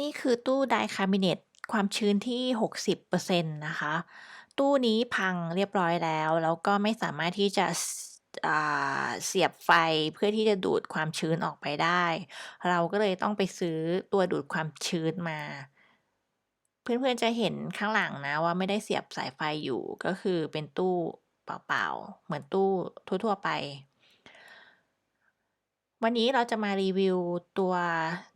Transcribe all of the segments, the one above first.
นี่คือตู้ไดคาบิเนตความชื้นที่ 60%นะคะ ตู้นี้พังเรียบร้อยแล้ว แล้วก็ไม่สามารถที่จะเสียบไฟเพื่อที่จะดูดความชื้นออกไปได้ เราก็เลยต้องไปซื้อตัวดูดความชื้นมา เพื่อนๆจะเห็นข้างหลังนะว่าไม่ได้เสียบสายไฟอยู่ก็คือเป็นตู้เปล่าๆ เหมือนตู้ทั่วๆไป วันนี้เราจะมารีวิวตัว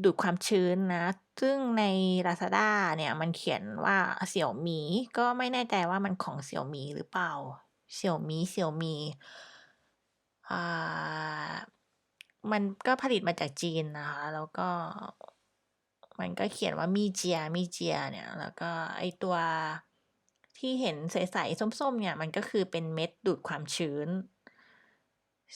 ดูดความชื้นนะ ซึ่งใน Lazada เนี่ยมันเขียนว่าเสี่ยวมี ก็ไม่แน่ใจว่ามันของเสี่ยวมีหรือเปล่าเสี่ยวมีเสี่ยวมีอ่ามันก็ผลิตมาจากจีนนะคะ แล้วก็ มันก็เขียนว่ามีเจียมีเจียเนี่ย แล้วก็ไอตัวที่เห็นใสๆส้มๆ เนี่ย มันก็คือเป็นเม็ดดูดความชื้น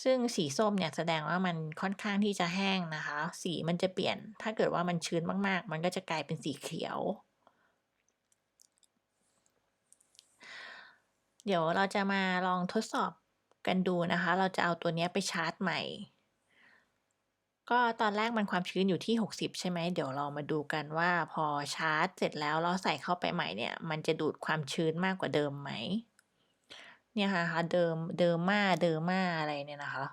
ซึ่งสีส้มเนี่ยแสดงว่ามันค่อนข้างที่จะแห้งนะคะ สีมันจะเปลี่ยน ถ้าเกิดว่ามันชื้นมากๆ มันก็จะกลายเป็นสีเขียว เดี๋ยวเราจะมาลองทดสอบกันดูนะคะ เราจะเอาตัวนี้ไปชาร์จใหม่ ก็ตอนแรกมันความชื้นอยู่ที่ 60 ใช่ไหม เดี๋ยวเรามาดูกันว่าพอชาร์จเสร็จแล้วแล้วใส่เข้าไปใหม่เนี่ย มันจะดูดความชื้นมากกว่าเดิมไหม เนี่ยนะคะเดิมเดิมมาเดิมมาอะไรเนี่ยนะคะ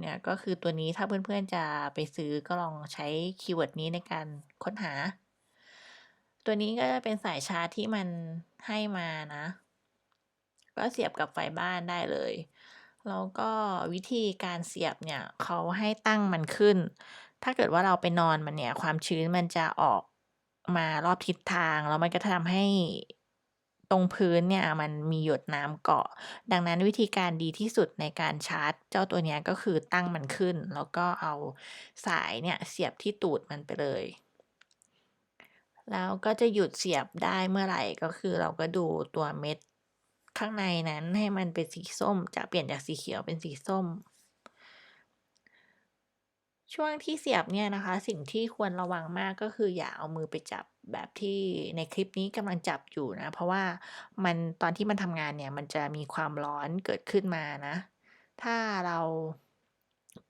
เนี่ยก็คือตัวนี้ถ้าเพื่อนๆจะไปซื้อก็ลองใช้คีย์เวิร์ดนี้ในการค้นหา ตัวนี้ก็จะเป็นสายชาร์จที่มันให้มานะ ก็เสียบกับไฟบ้านได้เลยแล้วก็วิธีการเสียบเนี่ยเขาให้ตั้งมันขึ้น ถ้าเกิดว่าเราไปนอนมันเนี่ยความชื้นมันจะออกมารอบทิศทางแล้วมันก็จะทำให้ ตรงพื้นเนี่ยมันมีหยดน้ำเกาะ ดังนั้นวิธีการดีที่สุดในการชาร์จ เจ้าตัวนี้ก็คือตั้งมันขึ้น แล้วก็เอาสายเนี่ยเสียบที่ตูดมันไปเลย แล้วก็จะหยุดเสียบได้เมื่อไหร่ก็คือเราก็ดูตัวเม็ดข้างในนั้นให้มันเป็นสีส้ม จะเปลี่ยนจากสีเขียวเป็นสีส้ม ช่วงที่เสียบเนี่ยนะคะ สิ่งที่ควรระวังมากก็คืออย่าเอามือไปจับแบบที่ในคลิปนี้กำลังจับอยู่นะ เพราะว่ามันตอนที่มันทำงานเนี่ยมันจะมีความร้อนเกิดขึ้นมานะ ถ้าเรา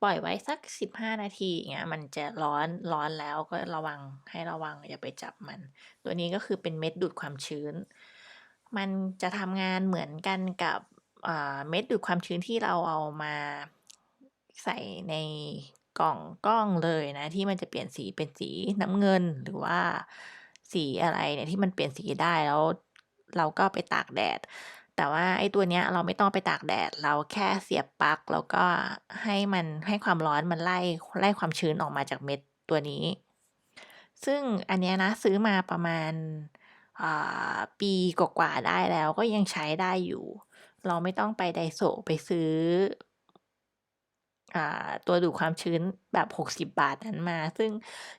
ปล่อยไว้สัก 15 นาทีอย่างเงี้ยมันจะร้อนร้อนแล้วก็ระวังให้ระวังอย่าไปจับมัน ตัวนี้ก็คือเป็นเม็ดดูดความชื้น มันจะทำงานเหมือนกันกับเม็ดดูดความชื้นที่เราเอามาใส่ใน กล่องกล้องเลยนะ ที่มันจะเปลี่ยนสีเป็นสีน้ำเงินหรือว่าสีอะไรเนี่ยที่มันเปลี่ยนสีได้แล้วเราก็ไปตากแดด แต่ว่าไอ้ตัวเนี้ยเราไม่ต้องไปตากแดด เราแค่เสียบปลั๊กแล้วก็ให้มันให้ความร้อนมันไล่ไล่ความชื้นออกมาจากเม็ดตัวนี้ ซึ่งอันเนี้ยนะซื้อมาประมาณปีกว่าๆได้แล้วก็ยังใช้ได้อยู่ เราไม่ต้องไป Daiso ไปซื้อ ตัวดูดความชื้นแบบ 60 บาทนั้นมา ซึ่ง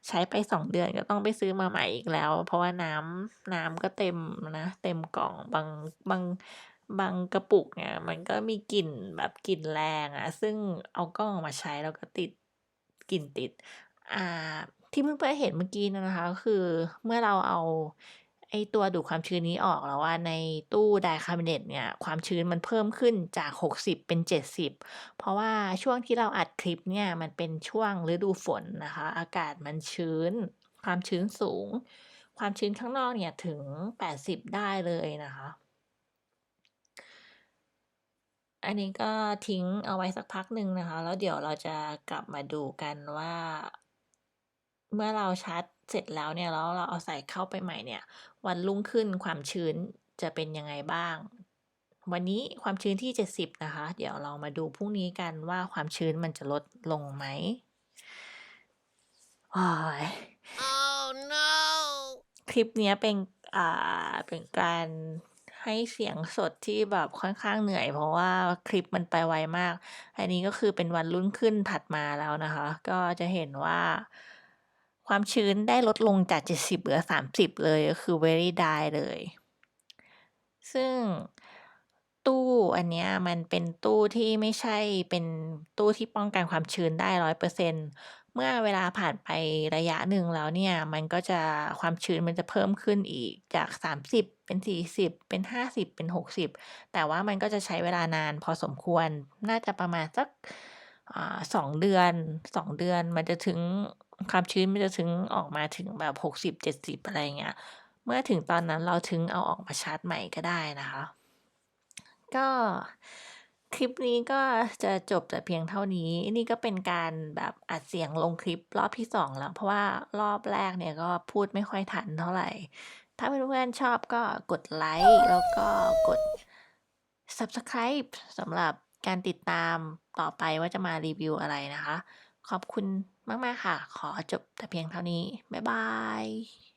ใช้ไป 2 เดือนก็ต้องไปซื้อมาใหม่อีกแล้ว เพราะว่าน้ำน้ำก็เต็มนะ เต็มกล่องบางบางบางกระปุกเนี่ยมันก็มีกลิ่นแบบกลิ่นแรงอะซึ่งเอากล้องออกมาใช้แล้วก็ติดกลิ่นติด อ่า ที่เพื่อนๆเห็นเมื่อกี้นะคะก็คือเมื่อเราเอา ไอตัวดูดความชื้นนี้ออกแล้วอะในตู้ไดคาร์บิเนตเนี่ยความชื้นมันเพิ่มขึ้นจาก 60 เป็น 70 เพราะว่าช่วงที่เราอัดคลิปเนี่ยมันเป็นช่วงฤดูฝนนะคะ อากาศมันชื้น ความชื้นสูง ความชื้นข้างนอกเนี่ยถึง 80 ได้เลยนะคะ อันนี้ก็ทิ้งเอาไว้สักพักหนึ่งนะคะ แล้วเดี๋ยวเราจะกลับมาดูกันว่า เมื่อเราชาร์จเสร็จแล้วเนี่ยแล้วเราเอาใส่เข้าไปใหม่เนี่ย วันรุ่งขึ้นความชื้นจะเป็นยังไงบ้าง วันนี้ความชื้นที่ 70 นะคะ เดี๋ยวเรามาดูพรุ่งนี้กันว่าความชื้นมันจะลดลงไหมโอ๊ย Oh no! คลิปเนี้ยเป็นอ่าเป็นการให้เสียงสดที่แบบค่อนข้างเหนื่อย เพราะว่าคลิปมันไปไวมาก อันนี้ก็คือเป็นวันรุ่งขึ้นถัดมาแล้วนะคะ ก็จะเห็นว่า ความชื้นได้ลดลงจาก 70เหลือ 30 เลยก็คือ very dry เลย ซึ่งตู้อันเนี้ยมันเป็นตู้ที่ไม่ใช่เป็นตู้ที่ป้องกันความชื้นได้100%เมื่อเวลาผ่านไประยะหนึ่งแล้วเนี่ย มันก็จะความชื้นมันจะเพิ่มขึ้นอีกจาก 30 เป็น 40 เป็น 50 เป็น 60 แต่ว่ามันก็จะใช้เวลานานพอสมควรน่าจะประมาณสักสอ่า2เดือน2เดือนมันจะถึง ความชื้นมันจะถึงออกมาถึงแบบ60-70อะไรอย่างเงี้ย เมื่อถึงตอนนั้นเราถึงเอาออกมาชาร์จใหม่ก็ได้นะคะ ก็คลิปนี้ก็จะจบแต่เพียงเท่านี้ นี่ก็เป็นการแบบอัดเสียงลงคลิปรอบที่2แล้ว เพราะว่ารอบแรกเนี่ยก็พูดไม่ค่อยทันเท่าไหร่ ถ้าเพื่อนๆชอบก็กดไลก์แล้วก็กด Subscribe สำหรับการติดตามต่อไปว่าจะมารีวิวอะไรนะคะ ขอบคุณมาก ๆ ค่ะ ขอจบแต่เพียงเท่านี้ บ๊ายบาย